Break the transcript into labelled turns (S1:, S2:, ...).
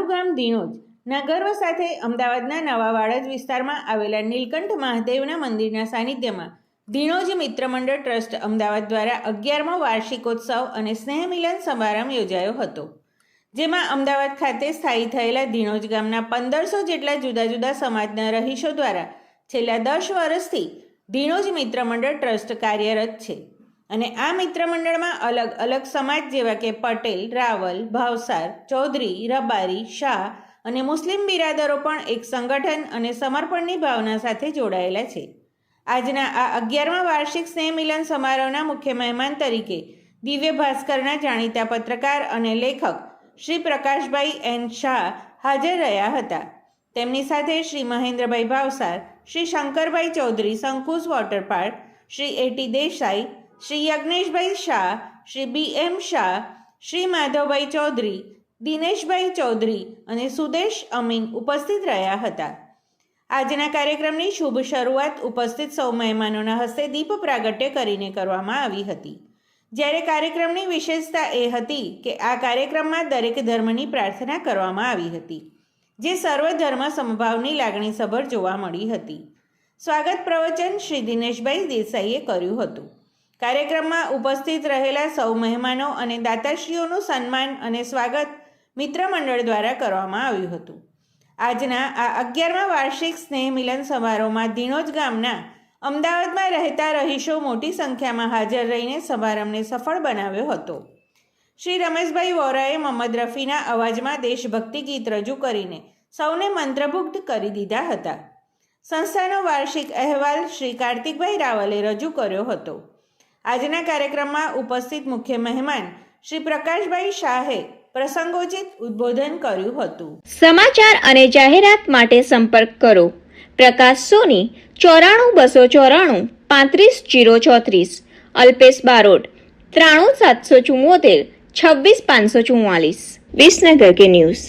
S1: મારું ગામ દીણોજ. ના સાથે અમદાવાદના નવા વાડજ વિસ્તારમાં આવેલા નીલકંઠ મહાદેવના મંદિરના સાનિધ્યમાં દિણોજ મિત્ર મંડળ ટ્રસ્ટ અમદાવાદ દ્વારા અગિયારમો વાર્ષિકોત્સવ અને સ્નેહ મિલન સમારંભ યોજાયો હતો, જેમાં અમદાવાદ ખાતે સ્થાયી થયેલા દિણોજ ગામના પંદરસો જેટલા જુદા જુદા સમાજના રહીશો દ્વારા છેલ્લા દસ વર્ષથી ધીણોજ મિત્ર મંડળ ટ્રસ્ટ કાર્યરત છે. અને આ મિત્ર મંડળમાં અલગ અલગ સમાજ જેવા કે પટેલ, રાવલ, ભાવસાર, ચૌધરી, રબારી, શાહ અને મુસ્લિમ બિરાદરો પણ એક સંગઠન અને સમર્પણની ભાવના સાથે જોડાયેલા છે. આજના આ અગિયારમા વાર્ષિક સ્નેહ મિલન સમારોહના મુખ્ય મહેમાન તરીકે દિવ્ય ભાસ્કરના જાણીતા પત્રકાર અને લેખક શ્રી પ્રકાશભાઈ એન શાહ હાજર રહ્યા હતા. તેમની સાથે Shri Mahendrabhai Bhavsar, Shri Shankarbhai Chaudhari Sankush water park, Shri A T Desai Shri Yagneshbhai Shah, Shri B M Shah, Shri Madhavbhai Chaudhari, Dineshbhai Chaudhari અને સુદેશ અમીન ઉપસ્થિત રહ્યા હતા. આજના કાર્યક્રમની શુભ શરૂઆત ઉપસ્થિત સૌ મહેમાનોના હસ્તે દીપ પ્રાગટ્ય કરીને કરવામાં આવી હતી. જ્યારે કાર્યક્રમની વિશેષતા એ હતી કે આ કાર્યક્રમમાં દરેક ધર્મની પ્રાર્થના કરવામાં આવી હતી, જે સર્વધર્મ સમભાવની લાગણીસભર જોવા મળી હતી. સ્વાગત પ્રવચન શ્રી દિનેશભાઈ દેસાઈએ કર્યું હતું. કાર્યક્રમમાં ઉપસ્થિત રહેલા સૌ મહેમાનો અને દાતાશ્રીઓનું સન્માન અને સ્વાગત મિત્ર મંડળ દ્વારા કરવામાં આવ્યું હતું. આજના આ અગિયારમા વાર્ષિક સ્નેહ મિલન સમારોહમાં ધીણોજ ગામના અમદાવાદમાં રહેતા રહીશો મોટી સંખ્યામાં હાજર રહીને સમારંભને સફળ બનાવ્યો હતો. શ્રી રમેશભાઈ વોરાએ મોહમ્મદ રફીના અવાજમાં દેશભક્તિ ગીત રજૂ કરીને સૌને મંત્રમુગ્ધ કરી દીધા હતા. સંસ્થાનો વાર્ષિક અહેવાલ શ્રી કાર્તિકભાઈ રાવલે રજૂ કર્યો હતો. આજના કાર્યક્રમમાં ઉપસ્થિત મુખ્ય મહેમાન શ્રી પ્રકાશભાઈ શાહે પ્રસંગોચિત ઉદ્બોધન કર્યું હતું.
S2: સમાચાર અને જાહેરાત માટે સંપર્ક કરો. પ્રકાશ સોની, ચોરાણું બસો ચોરાણું, પાંત્રીસ જીરો ચોત્રીસ. અલ્પેશ બારોટ, ત્રાણું સાતસો ચુમ્મોતેર છવ્વીસ પાંચસો ચુમ્માલીસ વિસનગર કે ન્યૂઝ.